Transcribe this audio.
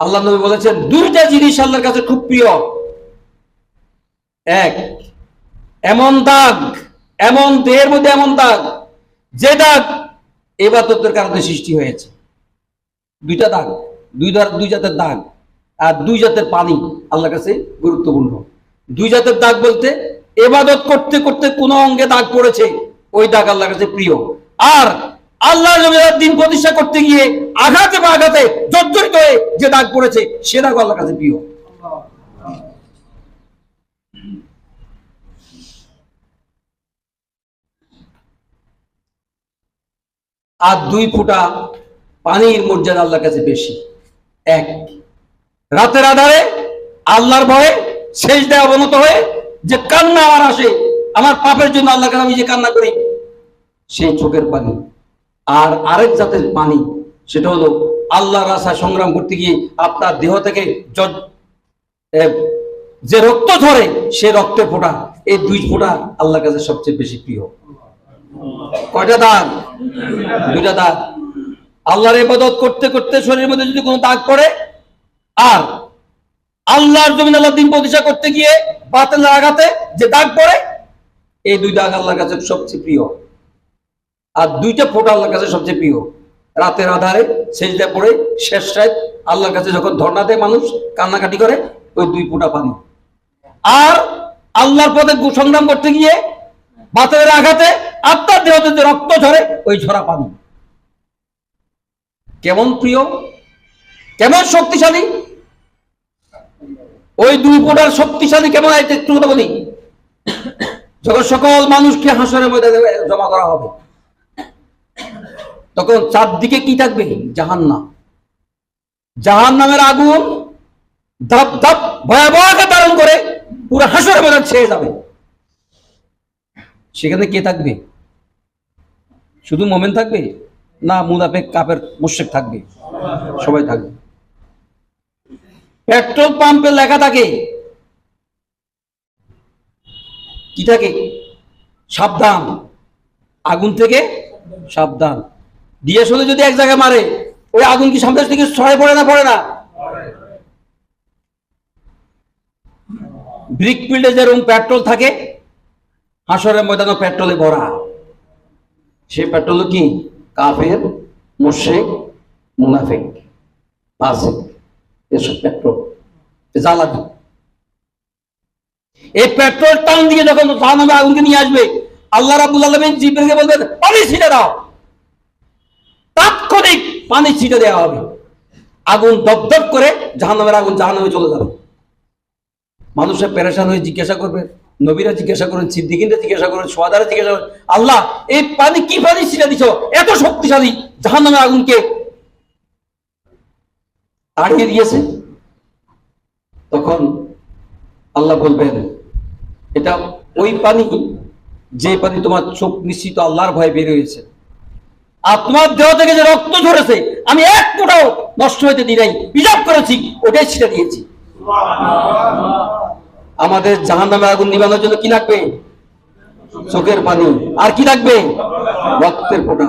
আল্লাহ নবী বলেছেন, দুইটা জিনিস আল্লাহর কাছে খুব প্রিয়। এক, এমন দাগ, এমন দেহের মধ্যে এমন দাগ, যে দাগ এবাদতের কারণে সৃষ্টি হয়েছে। দুইটা দাগ, দুই দুই জাতের দাগ আর দুই জাতের পানি আল্লাহর কাছে গুরুত্বপূর্ণ। দুই জাতের দাগ বলতে এবাদত করতে করতে কোন অঙ্গে দাগ পড়েছে, ওই দাগ আল্লাহর কাছে প্রিয়। আর আল্লাহ দিন প্রতিষ্ঠা করতে গিয়ে আঘাতে বা আঘাতে জর্জরিত হয়ে যে দাগ পড়েছে, সে দাগ আল্লাহর কাছে প্রিয়। আর দুই ফুটা পানির মর্যাদা আল্লাহর কাছে বেশি। এক, রাতের আধারে আল্লাহর ভয়ে শেষ দেয় অবনত হয়ে যে কান্না আমার আসে, আমার পাপের জন্য আল্লাহর কাছে আমি যে কান্না করি, সেই চোখের পানি। আর আরেক জাতের পানি, সেটা হলো আল্লাহর আশা সংগ্রাম করতে গিয়ে আপনার দেহ থেকে যে রক্ত ঝরে সে রক্তের ফোঁটা। এই দুই ফোঁটা আল্লাহর কাছে সবচেয়ে বেশি প্রিয়। কয়টা দাগ? দুইটা দাগ। আল্লাহর ইবাদত করতে করতে শরীরের মধ্যে যদি কোনো দাগ পড়ে, আর আল্লাহর জমিন আল্লাহ দিন প্রতিষ্ঠা করতে গিয়ে বাতিল আঘাতে যে দাগ পড়ে, এই দুই দাগ আল্লাহর কাছে সবচেয়ে প্রিয়। আর দুইটা ফোঁটা আল্লাহর কাছে সবচেয়ে প্রিয়। রাতের আধারে সেজদা পড়ে, শেষ রাত আল্লাহর কাছে যখন ধর্ণা দেয় মানুষ, কান্নাকাটি করে, ওই দুই ফোঁটা পানি। আর আল্লাহর পথে সংগ্রাম করতে গিয়ে, বাতের আঘাতে আপনার দেহতে যে রক্ত ঝরে, ওই ঝরা পানি। কেমন প্রিয়? কেমন শক্তিশালী? ওই দুই ফোটার শক্তিশালী কেমন একটু কথা বলি। যখন সকল মানুষকে হাসরের মধ্যে জমা করা হবে তখন চারদিকে কি থাকবে? জাহান্নাম। জাহান নামের আগুন ধাপ ধাপ ভয়াবহ আকার ধারণ করে পুরো হাসরের মধ্যে ছেয়ে যাবে। সেখানে কে থাকবে? শুধু মোমেন থাকবে? না, মুনাফেক কাপের মুশেক থাকবে। সবাই থাকবে। পেট্রোল পাম্পে লেখা থাকে। কি থাকে? সাবধান। আগুন থেকে সাবধান। ডিএস হলে যদি এক জায়গায় মারে, ওই আগুন কি সামনে থেকে ছড়ায় পড়ে না পড়ে না? ব্রিক ফিল্ডে যেরকম পেট্রোল থাকে, হাসরের ময়দানে পেট্রোলে ভরা। সে পেট্রোল কি? কাফের মুশেক মুনাফেক এসব পেট্রোল জ্বালাবি এই পেট্রোল টান দিয়ে যখন জাহান্নামে আগুনকে নিয়ে আসবে, আল্লাহ রাব্বুল আলামিন জিবরিলকে বলবেন, পানি ছিটে দাও। তাৎক্ষণিক পানি ছিটে দেওয়া হবে। আগুন দপদপ করে জাহান্নামের আগুন জাহান্নামে চলে যাবে। মানুষের পেরেশান হয়ে জিজ্ঞাসা করবে, নবীরা জিজ্ঞাসা করেন, সিদ্দিকিনরা জিজ্ঞাসা করেন, সোয়াদারা জিজ্ঞাসা করেন, আল্লাহ, এই পানি কি পানি ছিটে দিছ? এত শক্তিশালী জাহান্নামের আগুনকে। তাড়িয়ে দিয়েছে। তখন আল্লাহ বলবেন, এটা ওই পানি, যে পানি তোমার চোখ নিশ্চিত আল্লাহর ভয়ে বের হয়েছে। আর তোমার দেহ থেকে যে রক্ত ঝরেছে, আমি এক ফোটাও নষ্ট হইতে দিই নাই। হিসাব করেছি, ওটাই ছিটে দিয়েছি। আমাদের জাহান নামে আগুন নিবানোর জন্য কি লাগবে? চোখের পানি। আর কি লাগবে? রক্তের ফোঁটা।